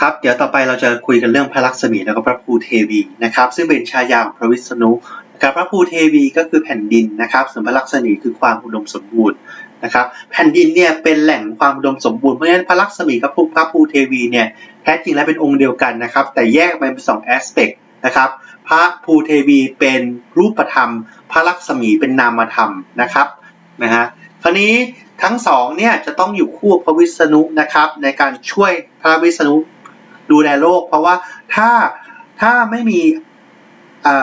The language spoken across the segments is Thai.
ครับเดี๋ยวต่อไปเราจะคุยกันเรื่องพระลักษมีแล้วก็พระภูเทวีนะครับซึ่งเป็นชายาของพระวิษณุนะครับพระภูเทวีก็คือแผ่นดินนะครับส่วนพระลักษมีคือความอุดมสมบูรณ์นะครับแผ่นดินเนี่ยเป็นแหล่งความอุดมสมบูรณ์เพราะฉะนั้นพระลักษมีกับพระภูเทวีเนี่ยแท้จริงแล้วเป็นองค์เดียวกันนะครับแต่แยกเป็นสองแอสเปกนะครับพระภูเทวีเป็นรูปธรรม พระลักษมีเป็นนามธรรมนะครับนะฮะคราวนี้ทั้งสองเนี่ยจะต้องอยู่คู่พระวิษณุนะครับในการช่วยพระวิษณุ ดูแลโลก เพราะว่าถ้าถ้าไม่มี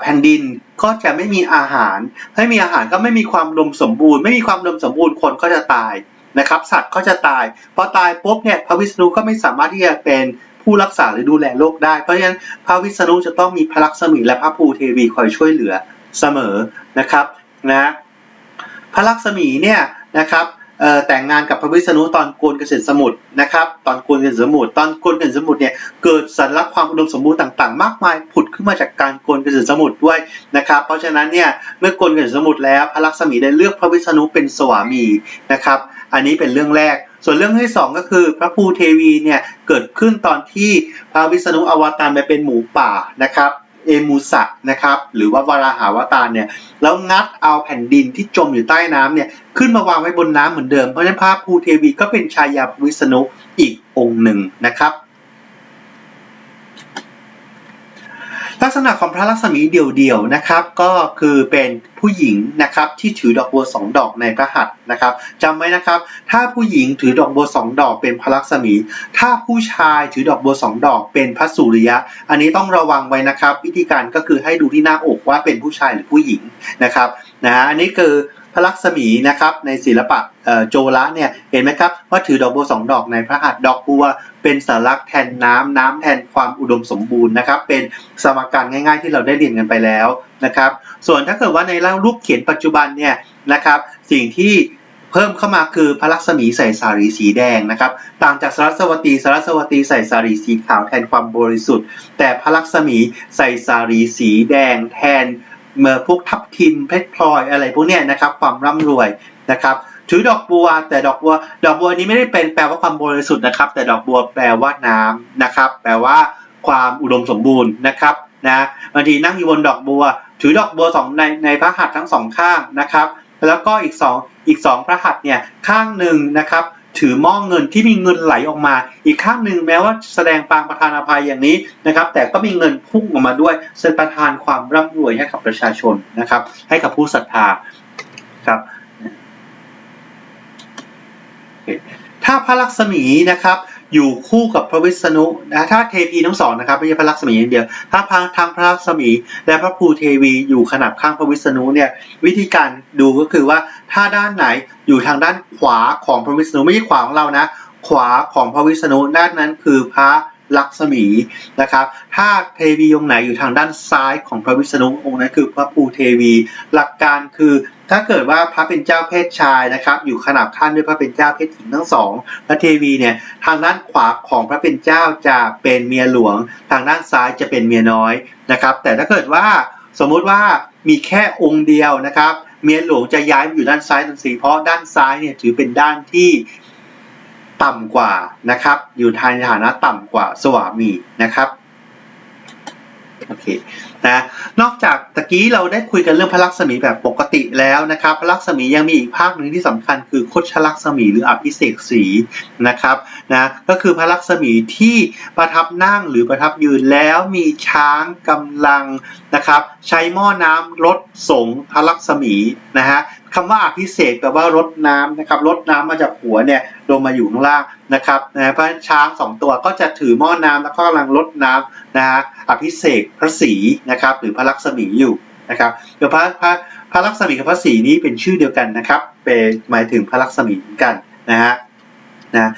แผ่นดินก็จะไม่มีอาหาร ไม่มีอาหารก็ไม่มีความดมสมบูรณ์ ไม่มีความดมสมบูรณ์คนก็จะตายนะครับ สัตว์ก็จะตายพอตายปุ๊บเนี่ยพระวิษณุก็ไม่สามารถที่จะเป็นผู้รักษาหรือดูแลโลกได้ เพราะฉะนั้นพระวิษณุจะต้องมีพระลักษมีและพระภูเทวีคอยช่วยเหลือเสมอนะครับนะพระลักษมีเนี่ยนะครับ แต่งงานกับพระวิษณุตอนโกนเกษตรสมุทรนะครับ ตอนโกนเกษตรสมุทรตอนโกนเกษตรสมุทรเนี่ยเกิดสัญลักษณ์ความอุดมสมบูรณ์ต่างๆ มากมายผุดขึ้นมาจากการโกนเกษตรสมุทรด้วยนะครับ เพราะฉะนั้นเนี่ยเมื่อโกนเกษตรสมุทรแล้วพระลักษมีได้เลือกพระวิษณุเป็นสวามีนะครับ อันนี้เป็นเรื่องแรก ส่วนเรื่องที่สองก็คือพระภูเทวีเนี่ยเกิดขึ้นตอนที่พระวิษณุอวตารไปเป็นหมูป่านะครับ เอมูสะนะครับหรือว่าวาราหาวตารเนี่ยแล้วงัดเอาแผ่นดินที่จมอยู่ใต้น้ำเนี่ยขึ้นมาวางไว้บนน้ำเหมือนเดิม เพราะฉะนั้นพระภูเทวีก็เป็นชายาวิษณุอีกองค์หนึ่งนะครับ ลักษณะของพระลักษมีเดี่ยวๆนะครับ ก็คือเป็นผู้หญิงนะครับที่ถือดอกบัวสองดอกในพระหัตถ์นะครับจำไว้นะครับ ถ้าผู้หญิงถือดอกบัวสองดอกเป็นพระลักษมี ถ้าผู้ชายถือดอกบัวสองดอกเป็นพระสุริยะ อันนี้ต้องระวังไว้นะครับ วิธีการก็คือให้ดูที่หน้าอกว่าเป็นผู้ชายหรือผู้หญิงนะครับนะอันนี้คือ พระลักษมีนะครับในศิลปะโจละเนี่ยเห็นไหมครับว่าถือดอกบัวสองดอกในพระหัตถ์ดอกบัวเป็นสัญลักษณ์แทนน้ำน้ำแทนความอุดมสมบูรณ์นะครับ เป็นสมการง่าย ๆ ที่เราได้เรียนกันไปแล้วนะครับ ส่วนถ้าเกิดว่าในร่างรูปเขียนปัจจุบันเนี่ยนะครับ สิ่งที่เพิ่มเข้ามาคือพระลักษมีใส่สารีสีแดงนะครับ ต่างจากสรัสวตีสรัสวตีใส่สารีสีขาวแทนความบริสุทธิ์ แต่พระลักษมีใส่สารีสีแดงแทน เมื่อพวกทับทิมเพชรพลอยอะไรพวกเนี้ยนะครับความร่ำรวยนะครับถือดอกบัว แต่ดอกบัว ดอกบัวนี้ไม่ได้เป็นแปลว่าความบริสุทธิ์นะครับ แต่ดอกบัวแปลว่าน้ำนะครับ แปลว่าความอุดมสมบูรณ์นะครับนะบางทีนั่งอยู่บนดอกบัว ถือดอกบัวสองในในพระหัตถ์ทั้งสองข้างนะครับ แล้วก็อีกสองอีกสองพระหัตถ์เนี่ยข้างหนึ่งนะครับ ถือหม้อเงินที่มีเงินไหลออกมา อีกข้างหนึ่งแม้ว่าแสดงปางประธานอภัยอย่างนี้นะครับ แต่ก็มีเงินพุ่งออกมาด้วยเสนประทานความร่ำรวยให้กับประชาชนนะครับ ให้กับผู้ศรัทธาครับ ถ้าพระลักษมีนะครับอยู่คู่กับพระวิษณุนะถ้าเทพีทั้งสองนะครับไม่ใช่พระลักษมีอย่างเดียว ถ้าพระทางพระลักษมี และพระภูเทวีอยู่ขนาบข้างพระวิษณุเนี่ยวิธีการดูก็คือว่าถ้าด้านไหนอยู่ทางด้านขวาของพระวิษณุไม่ใช่ขวาของเรานะ ขวาของพระวิษณุด้านนั้นคือพระลักษมีนะครับ ถ้าเทวีองค์ไหนอยู่ทางด้านซ้ายของพระวิษณุองค์นั้นคือพระภูเทวี หลักการคือ ถ้าเกิดว่าพระเป็นเจ้าเพศชายนะครับ อยู่ขนาบข้างด้วยพระเป็นเจ้าเพศหญิงทั้งสองพระเทวีเนี่ยทางด้านขวาของพระเป็นเจ้าจะเป็นเมียหลวง ทางด้านซ้ายจะเป็นเมียน้อยนะครับ แต่ถ้าเกิดว่าสมมุติว่ามีแค่องค์เดียวนะครับ เมียหลวงจะย้ายมาอยู่ด้านซ้ายทันทีเพราะด้านซ้ายเนี่ยถือเป็นด้านที่ต่ำกว่านะครับ อยู่ในฐานะต่ำกว่าสวามีนะครับ โอเคนะนอกจากตะกี้เราได้คุยกันเรื่องพระลักษมีแบบปกติแล้วนะครับพระลักษมียังมีอีกภาคหนึ่งที่สำคัญคือโคชลักษมีหรืออภิเษกสีนะครับนะก็คือพระลักษมีที่ประทับนั่งหรือประทับยืนแล้วมีช้างกำลังนะครับ ใช้หม้อน้ำรดสงพระลักษมีนะฮะ คำว่าอภิเศษแปลว่ารดน้ำนะครับรดน้ำมาจากหัวเนี่ยลงมาอยู่ข้างล่างนะครับนะเพราะช้างสองตัวก็จะถือหม้อน้ำแล้วก็กำลังรดน้ำนะฮะอภิเษกพระศรีนะครับหรือพระลักษมีอยู่นะครับเดี๋ยวพระพระพระลักษมีกับพระศรีนี้เป็นชื่อเดียวกันนะครับเป็นหมายถึงพระลักษมีเหมือนกันนะฮะนะ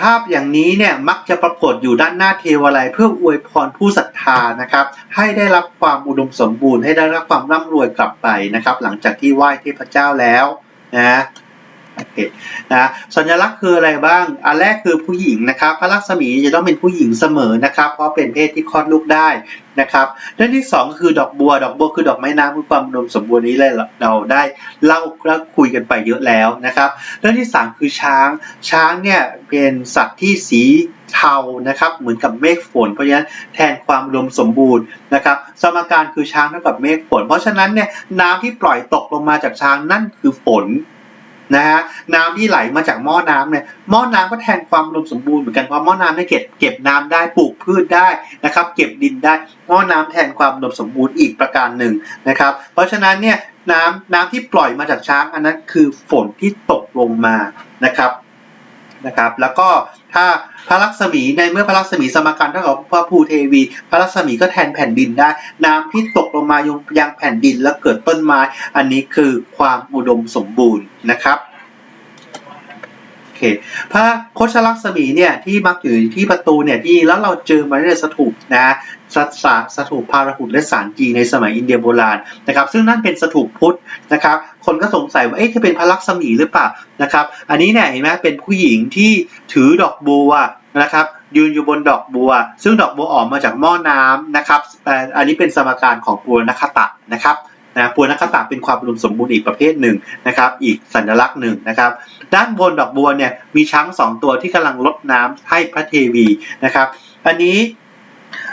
ภาพอย่างนี้เนี่ยมักจะปรากฏอยู่ด้านหน้าเทวาลัยเพื่ออวยพรผู้ศรัทธานะครับ ให้ได้รับความอุดมสมบูรณ์ให้ได้รับความร่ำรวยกลับไปนะครับ หลังจากที่ไหว้เทพเจ้าแล้วนะ นะสัญลักษณ์คืออะไรบ้าง อันแรกคือผู้หญิงนะครับ พระลักษมีจะต้องเป็นผู้หญิงเสมอนะครับ เพราะเป็นเพศที่คลอดลูกได้นะครับเรื่องที่สองคือดอกบัว ดอกบัวคือดอกไม้น้ำคือความอุดมสมบูรณ์นี้เราได้เล่าและคุยกันไปเยอะแล้วนะครับ เรื่องที่สามคือช้าง ช้างเนี่ยเป็นสัตว์ที่สีเทานะครับ เหมือนกับเมฆฝน เพราะฉะนั้นแทนความอุดมสมบูรณ์นะครับ สมการคือช้างเท่ากับเมฆฝน เพราะฉะนั้นเนี่ยน้ำที่ปล่อยตกลงมาจากช้างนั่นคือฝน นะฮะน้ำที่ไหลมาจากหม้อน้ำเนี่ยหม้อน้ำก็แทนความอุดมสมบูรณ์เหมือนกันเพราะหม้อน้ำให้เก็บเก็บน้ำได้ปลูกพืชได้นะครับ เก็บดินได้หม้อน้ำแทนความอุดมสมบูรณ์อีกประการหนึ่งนะครับ เพราะฉะนั้นเนี่ยน้ำน้ำที่ปล่อยมาจากช้างอันนั้นคือฝนที่ตกลงมานะครับ นะครับ แล้วก็ถ้าพระลักษมีในเมื่อพระลักษมีสมการเท่ากับพระภูเทวี พระลักษมีก็แทนแผ่นดินได้ น้ำที่ตกลงมายังแผ่นดินแล้วเกิดต้นไม้ อันนี้คือความอุดมสมบูรณ์นะครับ เคพระโคชลักษมีเนี่ยที่มักอยู่ที่ประตูเนี่ยที่แล้วเราเจอมาในสถูปนะสสาสถูปพาราหุตและสารจีในสมัยอินเดียโบราณนะครับซึ่งนั่นเป็นสถูปพุทธนะครับคนก็สงสัยว่าเอ๊ะจะเป็นพระลักษมีหรือเปล่านะครับอันนี้เนี่ยเห็นไหมเป็นผู้หญิงที่ถือดอกบัวนะครับยืนอยู่บนดอกบัว ซึ่งดอกบัวออกมาจากหม้อน้ำนะครับอันนี้เป็นสมการของปัวนัคตะนะครับ นะปวนัคตะเป็นความรวมสมบูรณ์อีกประเภทหนึ่งนะครับ อีกสัญลักษณ์หนึ่งนะครับ ด้านบนดอกบัวเนี่ยมีช้างสองตัวที่กำลังลดน้ำให้พระเทวีนะครับ อันนี้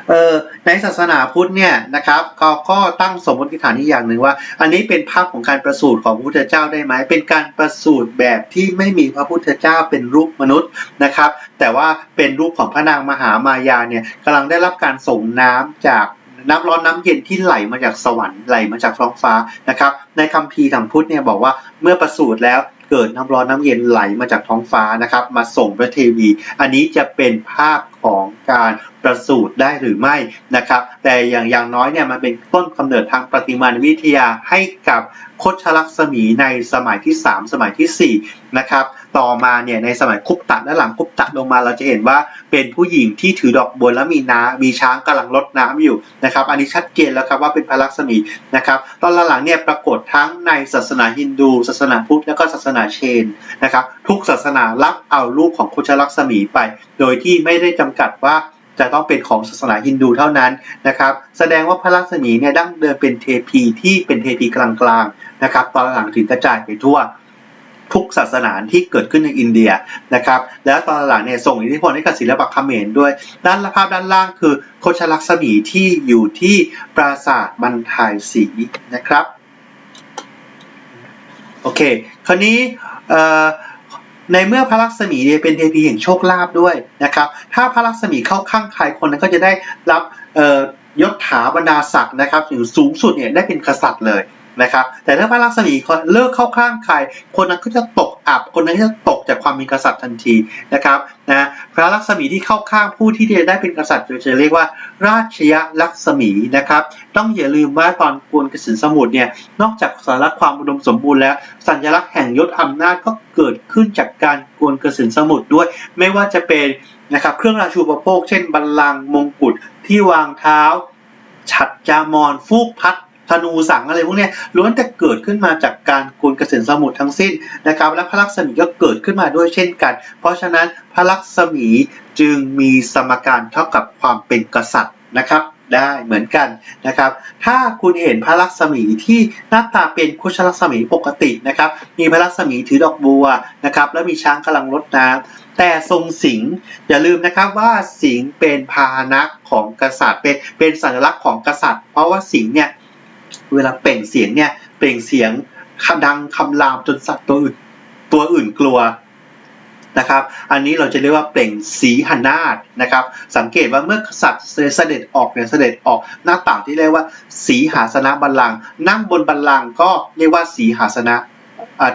เออในศาสนาพุทธเนี่ยนะครับก็ก็ตั้งสมมติฐานอีกอย่างหนึ่งว่า อันนี้เป็นภาพของการประสูติของพระพุทธเจ้าได้ไหมเป็นการประสูติแบบที่ไม่มีพระพุทธเจ้าเป็นรูปมนุษย์นะครับ แต่ว่าเป็นรูปของพระนางมหามายาเนี่ยกำลังได้รับการส่งน้ำจาก น้ำร้อนน้ำเย็นที่ไหลมาจากสวรรค์ไหลมาจากท้องฟ้านะครับ ในคัมภีร์ทางพุทธเนี่ยบอกว่าเมื่อประสูติแล้วเกิดน้ำร้อนน้ำเย็นไหลมาจากท้องฟ้านะครับ มาส่งพระเทวี อันนี้จะเป็นภาพของการประสูติได้หรือไม่นะครับ แต่อย่างอย่างน้อยเนี่ยมันเป็นต้นกำเนิดทางประติมาวิทยาให้กับคชลักษมีในสมัยที่ 3 สมัยที่ 4 นะครับ ต่อมาเนี่ยในสมัยคุปตะและหลังคุปตะลงมาเราจะเห็นว่าเป็นผู้หญิงที่ถือดอกบัวแล้วมีน้ำมีช้างกำลังรดน้ำอยู่นะครับอันนี้ชัดเจนแล้วครับว่าเป็นพระลักษมีนะครับตอนหลังเนี่ยปรากฏทั้งในศาสนาฮินดู ศาสนาพุทธและก็ศาสนาเชนนะครับทุกศาสนารับเอารูปของโคชลักษมีไป โดยที่ไม่ได้จำกัดว่าจะต้องเป็นของศาสนาฮินดูเท่านั้นนะครับ แสดงว่าพระลักษมีเนี่ยดั้งเดิมเป็นเทพีที่เป็นเทพีกลางๆนะครับ ตอนหลังถึงกระจายไปทั่ว ทุกศาสนาที่เกิดขึ้นในอินเดียนะครับ แล้วตอนหลังเนี่ยส่งอิทธิพลให้กับศิลปะเขมรด้วย ด้านภาพด้านล่างคือโคชลักษมีที่อยู่ที่ปราสาทบันทายศรีนะครับโอเค คราวนี้ในเมื่อพระลักษมีเป็นเทพีแห่งโชคลาภด้วยนะครับ ถ้าพระลักษมีเข้าข้างใครคนนั้นก็จะได้รับยศถาบรรดาศักดิ์นะครับถึงสูงสุดเนี่ยได้เป็นกษัตริย์เลย นะครับแต่ถ้าพระลักษมีเลิกเข้าข้างใคร คนนั้นก็จะตกอับ คนนั้นก็จะตกจากความมีกษัตริย์ทันทีนะครับนะพระลักษมีที่เข้าข้างผู้ที่จะได้เป็นกษัตริย์จะเรียกว่า ราชยลักษมีนะครับ ต้องอย่าลืมว่าตอนกวนกสินสมุทรเนี่ยนอกจากสาระความอุดมสมบูรณ์แล้ว สัญลักษณ์แห่งยศอำนาจก็เกิดขึ้นจากการกวนกสินสมุทรด้วย ไม่ว่าจะเป็นนะครับเครื่องราชูปโภค เช่นบัลลังก์มงกุฎที่วางเท้า ฉัดจามอนฟูกพัด ธนูสังอะไรพวกนี้ล้วนแต่เกิดขึ้นมาจากการกวนเกษตรสมุทรทั้งสิ้นนะครับ และพระลักษมีก็เกิดขึ้นมาด้วยเช่นกัน เพราะฉะนั้นพระลักษมีจึงมีสมการเท่ากับความเป็นกษัตริย์นะครับได้เหมือนกันนะครับ ถ้าคุณเห็นพระลักษมีที่หน้าตาเป็นคุชลักษมีปกตินะครับ มีพระลักษมีถือดอกบัวนะครับ แล้วมีช้างกำลังรดน้ำแต่ทรงสิงอย่าลืมนะครับว่าสิงเป็นพาหนะของกษัตริย์เป็นเป็นสัญลักษณ์ของกษัตริย์ เพราะว่าสิงเนี่ย เวลาเปล่งเสียงเนี่ย เปล่งเสียงคดังคำรามจนสัตว์ตัวอื่นตัวอื่นกลัวนะครับ อันนี้เราจะเรียกว่าเปล่งสีหนาฏนะครับ สังเกตว่าเมื่อสัตว์เสด็จออกเนี่ยเสด็จออกหน้าต่างที่เรียกว่า สีหาสนะบัลลังก์นั่งบนบัลลังก์ก็เรียกว่าสีหาสนะ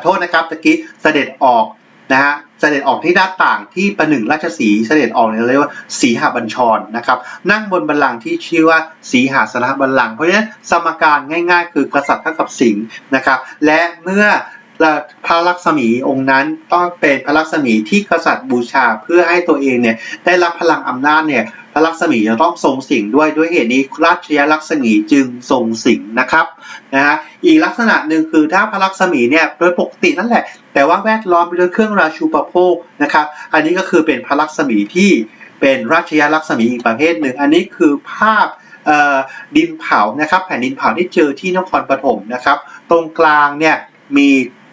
โทษนะครับตะกี้เสด็จออก นะฮะเสด็จออกที่หน้าต่างที่ประหนึ่งราชสีเสด็จออกเนี่ยเรียกว่าสีหาบัญชรนะครับนั่งบนบัลลังก์ที่ชื่อว่าสีหาสนะบัลลังก์เพราะฉะนั้นสมการง่าย ๆ คือกษัตริย์เท่ากับสิงห์นะครับและเมื่อพระลักษมีองค์นั้นต้องเป็นพระลักษมีที่กษัตริย์บูชาเพื่อให้ตัวเองเนี่ยได้รับพลังอำนาจเนี่ย ระลักษมีจะต้องทรงสิงด้วยด้วยเหตุนี้ราชยลักษมีจึงทรงสิงนะครับนะฮะอีกลักษณะหนึ่งคือถ้าพระลักษมีเนี่ยโดยปกตินั่นแหละ แต่ว่าแวดล้อมไปด้วยเครื่องราชูปโภคนะครับ อันนี้ก็คือเป็นพระลักษมีที่เป็นราชยลักษมีอีกประเภทหนึ่ง อันนี้คือภาพดินเผานะครับ แผ่นดินเผาที่เจอที่นครปฐมนะครับ ตรงกลางเนี่ยมี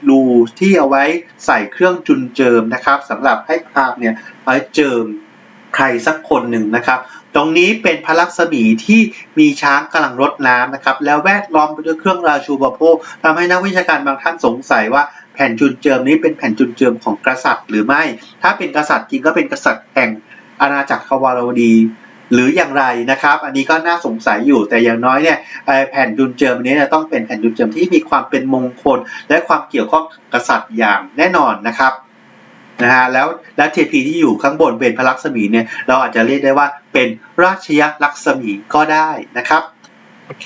รูที่เอาไว้ใส่เครื่องจุนเจิมนะครับสำหรับให้พรามเนี่ยไว้เจิม ใครสักคนหนึ่งนะครับ ตรงนี้เป็นพระลักษมีที่มีช้างกำลังรดน้ำนะครับ แล้วแวดล้อมไปด้วยเครื่องราชูปโภคทำให้นักวิชาการบางท่านสงสัยว่าแผ่นจุนเจิมนี้เป็นแผ่นจุนเจิมของกษัตริย์หรือไม่ ถ้าเป็นกษัตริย์จริงก็เป็นกษัตริย์แห่งอาณาจักรควารวดีหรืออย่างไรนะครับ อันนี้ก็น่าสงสัยอยู่แต่อย่างน้อยเนี่ยแผ่นจุนเจิมนนี้นต้องเป็นแผ่นจุนเจิมที่มีความเป็นมงคล และความเกี่ยวข้องกับกษัตริย์อย่างแน่นอนนะครับ นะฮะแล้วและเทพีที่อยู่ข้างบนเป็นพระลักษมีเนี่ยเราอาจจะเรียกได้ว่าเป็นราชยลักษมีก็ได้นะครับโอเค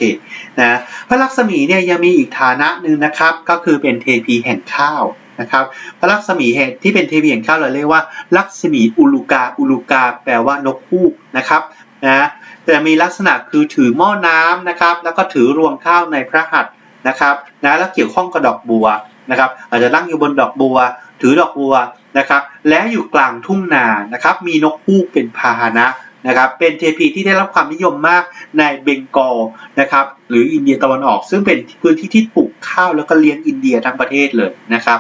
นะพระลักษมีเนี่ยยังมีอีกฐานะหนึ่งนะครับ ก็คือเป็นเทพีแห่งข้าวนะครับพระลักษมีแห่งที่เป็นเทพีแห่งข้าวเราเรียกว่า ลักษมีอุลูกาอุลูกา แปลว่านกฮูกนะครับนะแต่มีลักษณะคือถือหม้อน้ำนะครับ แล้วก็ถือรวงข้าวในพระหัตถ์นะครับนะแล้วเกี่ยวข้องกับดอกบัวนะครับ อาจจะนั่งอยู่บนดอกบัว ถือดอกบัวนะครับ และอยู่กลางทุ่งนานะครับ มีนกฮูกเป็นพาหนะนะครับ เป็นเทพีที่ได้รับความนิยมมากในเบงกอลนะครับ หรืออินเดียตะวันออก ซึ่งเป็นพื้นที่ที่ปลูกข้าวแล้วก็เลี้ยงอินเดียทั้งประเทศเลยนะครับ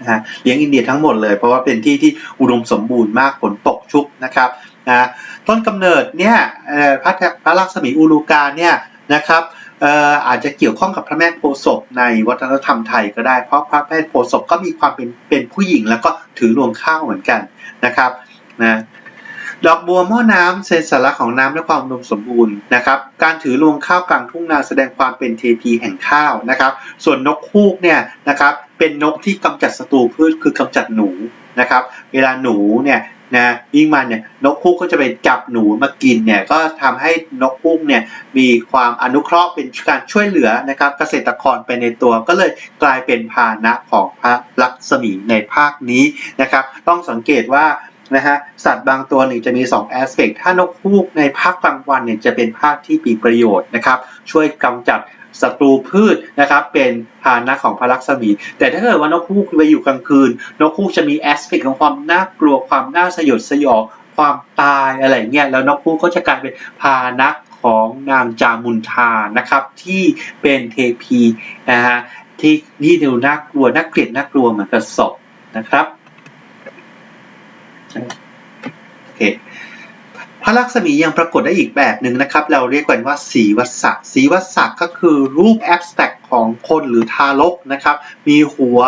นะฮะเลี้ยงอินเดียทั้งหมดเลย เพราะว่าเป็นที่ที่อุดมสมบูรณ์มากฝนตกชุกนะครับนะต้นกำเนิดเนี่ยพระพระลักษมีอุลูกาเนี่ยนะครับ อาจจะเกี่ยวข้องกับพระแม่โพศพในวัฒนธรรมไทยก็ได้ เพราะพระแม่โพศพก็มีความเป็นเป็นผู้หญิงแล้วก็ถือรวงข้าวเหมือนกันนะครับนะดอกบัวหม้อน้ำเป็นสัญลักษณ์ของน้ำและความอุดมสมบูรณ์นะครับการถือรวงข้าวกลางทุ่งนาแสดงความเป็นเทพีแห่งข้าวนะครับ ส่วนนกฮูกเนี่ยนะครับเป็นนกที่กำจัดศัตรูพืชคือกำจัดหนูนะครับ เวลาหนูเนี่ย นะยิ่งมันเนี่ยนกฮูกก็จะไปจับหนูมากินเนี่ยก็ทำให้นกฮูกเนี่ยมีความอนุเคราะห์เป็นการช่วยเหลือนะครับเกษตรกรไปในตัวก็เลยกลายเป็นพาหนะของพระลักษมีในภาคนี้นะครับ ต้องสังเกตว่านะฮะสัตว์บางตัวหนึ่งจะมี2 aspect ถ้านกฮูกในภาคกลางวันเนี่ยจะเป็นภาคที่มีประโยชน์นะครับ ช่วยกำจัด ศัตรูพืชนะครับเป็นพาหนะของพระลักษมี แต่ถ้าเกิดว่านกฮูกไปอยู่กลางคืน นกฮูกจะมีแอสเปกของความน่ากลัวความน่าสยดสยองความตายอะไรเงี้ยแล้วนกฮูกก็จะกลายเป็นพาหนะของนางจามุนทานะครับที่เป็นเทพีนะฮะที่ที่ดูน่ากลัวน่าเกลียดน่ากลัวเหมือนกับศพนะครับโอเค ระลักษมียังปรากฏได้อีกแบบหนึ่งนะครับ เราเรียกกันว่าสีวัสสสีวัสสก็คือรูปแอบสแต็กของคนหรือทารกนะครับ มีหัว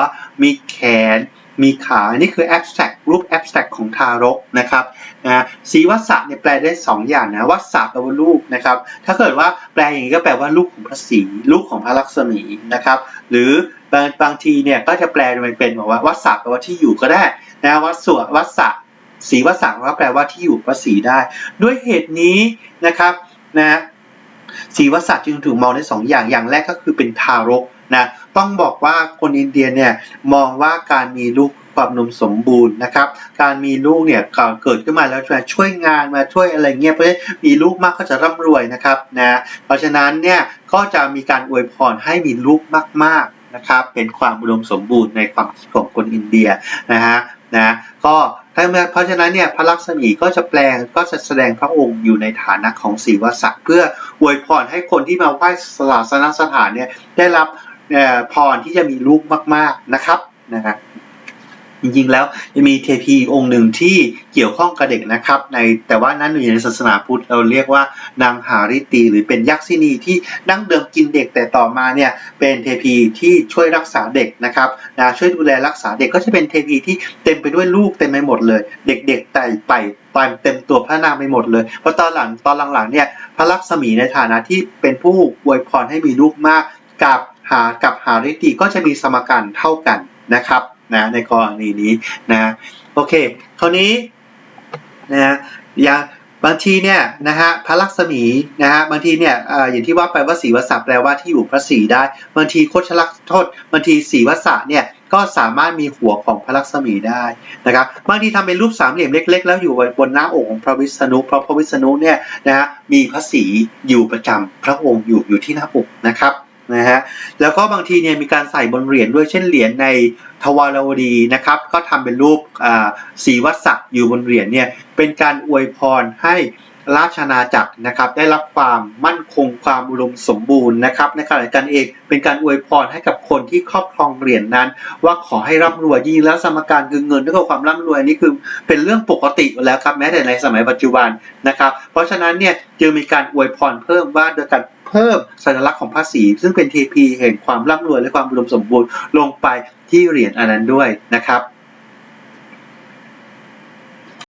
มีแขน มีขา นี่คือ abstract รูป abstract ของทารกนะครับนะสีวัสสะเนี่ยแปลได้ 2 อย่างนะ วัสสะแปลว่าลูกนะครับ ถ้าเกิดว่าแปลอย่างนี้ก็แปลว่าลูกของพระศรีลูกของพระลักษมีนะครับ หรือบางบางทีเนี่ยก็จะแปลเป็นบอกว่าวัสสะแปลว่าที่อยู่ก็ได้นะวัสสะวัสสะ สีวสสะก็แปลว่าที่อยู่พระศรีได้ ด้วยเหตุนี้นะครับนะสีวัสสะจึงถูกมองได้สองอย่าง อย่างแรกก็คือเป็นทารกนะ ต้องบอกว่าคนอินเดียเนี่ยมองว่าการมีลูกความนมสมบูรณ์นะครับ การมีลูกเนี่ยเกิดขึ้นมาแล้วจะช่วยงานมาช่วยอะไรเงี้ยเพราะฉะนั้นมีลูกมากก็จะร่ำรวยนะครับนะ เพราะฉะนั้นเนี่ยก็จะมีการอวยพรให้มีลูกมากๆนะครับ เป็นความอุดมสมบูรณ์ในความคิดของคนอินเดียนะฮะนะ ก็ เพราะฉะนั้นเนี่ยพระลักษมีก็จะแปลงก็จะแสดงพระองค์อยู่ในฐานะของศีวศักดิ์เพื่ออวยพรให้คนที่มาไหว้ศาสนสถานเนี่ยได้รับพรที่จะมีลูกมาก ๆนะครับนะฮะ จริงๆ แล้วจะมีเทพีองค์หนึ่งที่เกี่ยวข้องกับเด็กนะครับ ในแต่ว่านั้นอยู่ในศาสนาพุทธเราเรียกว่านางหาริตี หรือเป็นยักษินีที่ดั้งเดิมกินเด็กแต่ต่อมาเนี่ยเป็นเทพีที่ช่วยรักษาเด็กนะครับนะช่วยดูแลรักษาเด็กก็จะเป็นเทพีที่เต็มไปด้วยลูกเต็มไปหมดเลย เด็กๆไต่ไปตามเต็มตัวพระนามไปหมดเลยเพราะตอนหลังตอนหลังๆเนี่ยพระลักษมีในฐานะที่เป็นผู้อวยพรให้มีลูกมากกับหากับหาริตีก็จะมีสมการเท่ากันนะครับ นะในกรณีนี้นะโอเคคราวนี้นะอย่าบางทีเนี่ยนะฮะพระลักษมีนะฮะบางทีเนี่ยออย่างที่ว่าไปว่าสีวสะแปลว่าที่อยู่พระศรีได้ บางทีโคชลักษโทษบางทีสีวสะเนี่ยก็สามารถมีหัวของพระลักษมีได้นะครับบางทีทำเป็นรูปสามเหลี่ยมเล็ก ๆ แล้วอยู่บนหน้าอกของพระวิษณุเพราะพระวิษณุเนี่ยนะฮะมีพระศรีอยู่ประจำพระองค์อยู่อยู่ที่หน้าอกนะครับ นะฮะแล้วก็บางทีเนี่ยมีการใส่บนเหรียญด้วยเช่นเหรียญในทวารวดีนะครับ ก็ทำเป็นรูปอ่าสีวัศักดิ์อยู่บนเหรียญเนี่ยเป็นการอวยพรให้ราชอาจักรนะครับ ได้รับความมั่นคงความอุดมสมบูรณ์นะครับในขณะเดียวกันเองเป็นการอวยพรให้กับคนที่ครอบครองเหรียญนั้น ว่าขอให้ร่ำรวยยิ่งแล้วสมการคือเงินและก็ความร่ำรวยนี่คือเป็นเรื่องปกติแล้วครับแม้แต่ในสมัยปัจจุบันนะครับ เพราะฉะนั้นเนี่ยจึงมีการอวยพรเพิ่มว่าโดยการ เพิ่มสัญลักษณ์ของภาษี ซึ่งเป็น TP แห่งความร่ำรวยและความอุดมสมบูรณ์ลงไปที่เหรียญอันนั้นด้วยนะครับ